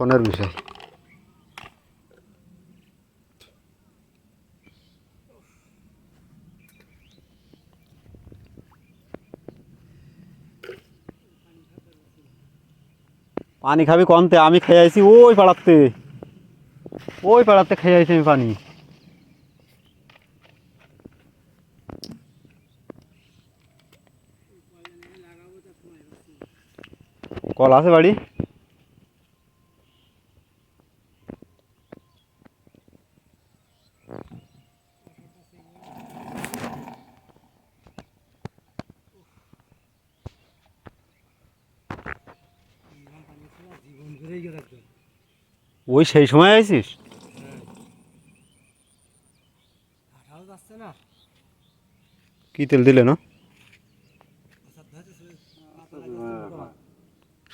ফোনের বিষয়। পানি খাবি কমতে আমি খেয়ে আইছি ওই পাড়াতে। ওই পাড়াতে খেয়ে আইছি আমি পানি। কল আছে বাড়ি? ওই সেই সময় আইছিস? কি তেল দিলে না?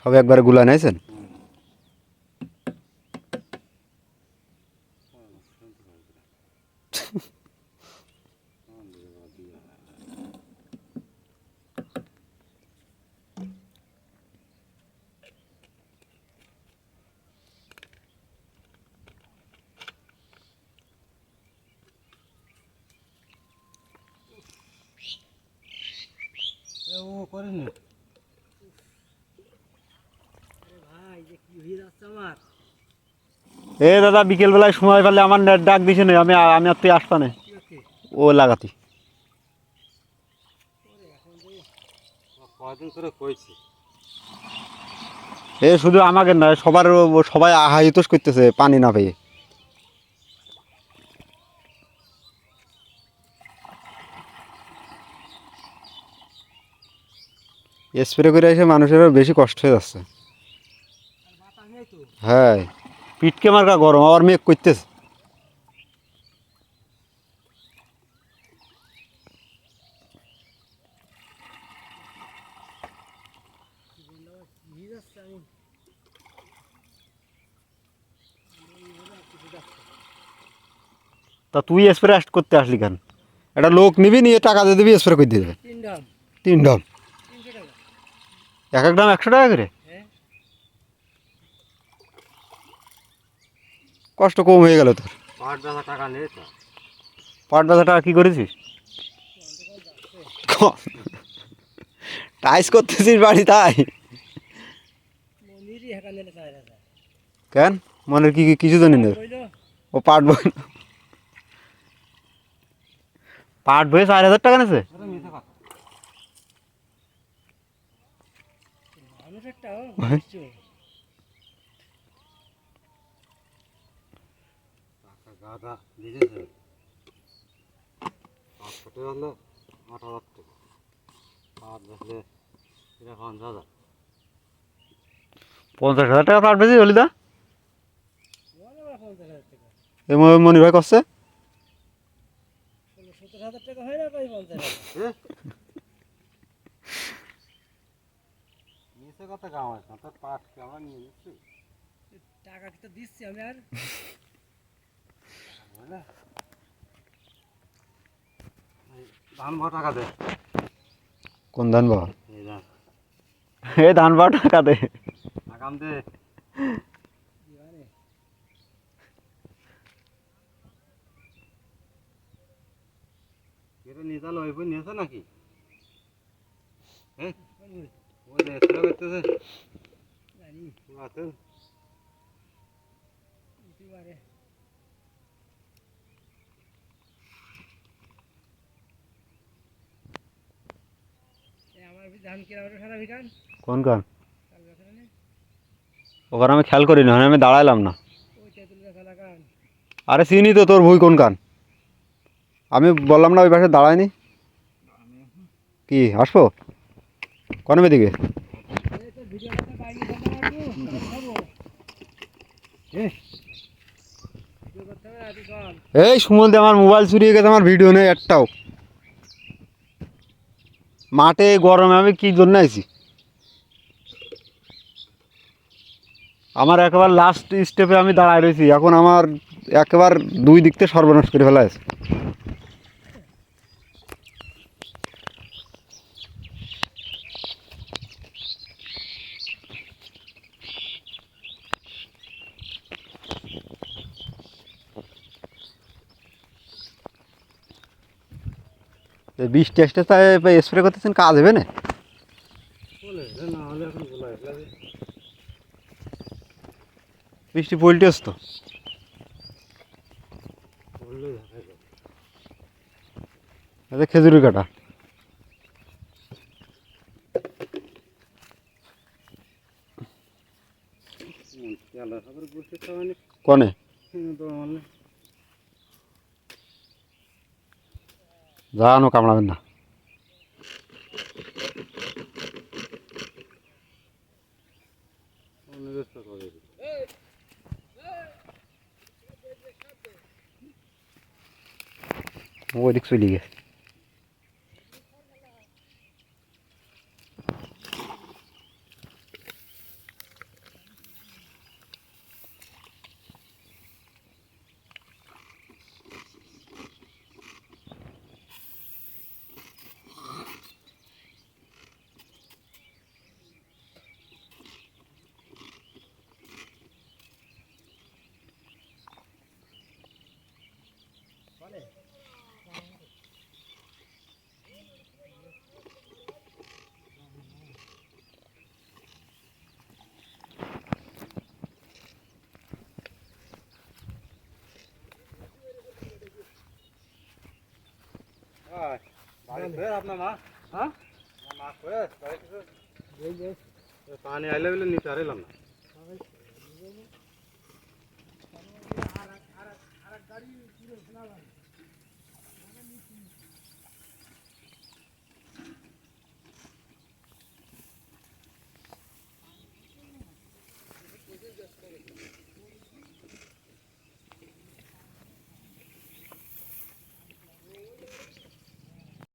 সব একবারে গুলা নাইছেন? এ দাদা বিকেল বেলায় সময় পেলে আমার নেট ডাক দিছে না আমি আমি আর তুই আসতা না। ও লাগাতি। এ শুধু আমাকে না সবার সবাই আহাইতোষ করতেছে পানি না পেয়ে। স্প্রে করে এসে মানুষের বেশি কষ্ট হয়ে যাচ্ছে। হ্যাঁ। পিটকে মার্কা গরম আবার মেঘ করতেছে। তা তুই স্প্রে করতে আসলি কেন? একটা লোক নিবি নিয়ে টাকা দিয়ে দিবি স্প্রে করে দিয়ে দেবে। তিন ডাম তিন ডম এক এক দাম একশো টাকা করে হ্যাঁ কষ্ট কম হয়ে গেল তোর পাঁচ হাজার টাকা নেই তো পাট বাজা টাকা কী করেছিস টাইস করতেছিস বাড়ি তাই। মনিরই হেঁকা নিলে চার হাজার। কেন? মনের কি কি- কিছু জানি না। কইলো? ও পাট বই পাট বইয়ে চার হাজার টাকা নেছে? পঞ্চাশ হাজার পঞ্চাশ হাজার টাকা পাট বেশি হলি দা বলে আবার পঞ্চাশ হাজার টাকা এ ম- মনির ভাই করছে? সত্তর হাজার টাকা হয় না কই পঞ্চাশ হাজার নিচে কথা গাওয়ায় না তোর পাট কি আমরা নিয়ে নিচ্ছি? টাকা কি তো দিচ্ছি আমি আর? ধান টাকা দে। কোন ধান ধান। এ ধান বা টাকা দে। আগাম দে। দিবানে? নিয়ে তাহলে ওই বই নিয়েছে নাকি? হ্যাঁ? কোন ধান কিনা নেই ওখানে আমি খেয়াল করি না আমি দাঁড়াইলাম না। আরে চিনি তো তোর ভুই কোন কান আমি বললাম না ওই পাশে দাঁড়ায়নি। কি আসব? কনবে দিকে এই সুমন আমার মোবাইল চুরি গেছে, আমার ভিডিও নেই, একটাও। মাঠে গরমে আমি কি জন্য আইছি? আমার একেবারে লাস্ট স্টেপে আমি দাঁড়ায় রয়েছি, এখন আমার একেবারে দুই দিক থেকে সর্বনাশ করে ফেলা আছে এই বিষ টেস্টে তাই স্প্রে করতেছেন কাজ হবে না? বৃষ্টি পোলটেস তো বললে দেখা যাবে এটা খেজুরি কাটা। কনে তো মানে জানো কামড়াবেন না। ওই দিক চলে গেছে। পানি আইলে বলে নিতে না। আর এক গাড়ি পুরো শোনা